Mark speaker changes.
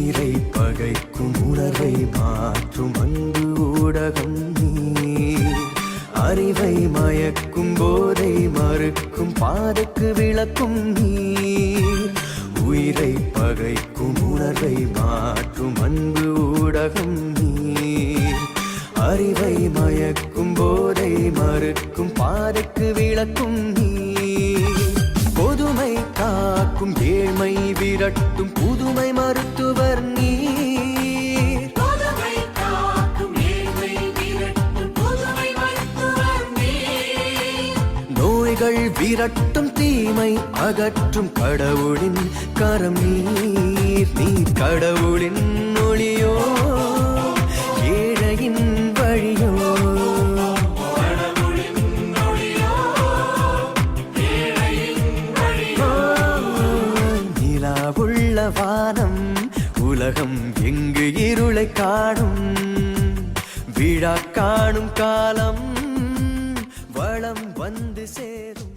Speaker 1: உயிரை பகைக்கும் உணர்வை மாற்றும் அன்பு ஊடகம் அறிவை மயக்கும் போதை மறுக்கும் பாதைக்கு விளக்கும் நீ உயிரை பகைக்கும் உணர்வை மாற்றும் அன்பு ஊடகம் நீ அறிவை மயக்கும் போதை மறுக்கும் பாதைக்கு விளக்கும் நீ பொதுமை காக்கும் ஏழ்மை விரட்டும் புதுமை மருத்துவர்
Speaker 2: நீர்.
Speaker 1: நோய்கள் விரட்டும் தீமை அகற்றும் கடவுளின் கரம் நீர் நீ கடவுளின் வானம் உலகம் எங்கு இருளை காணும்? விழா காணும் காலம் வளம் வந்து சேரும்.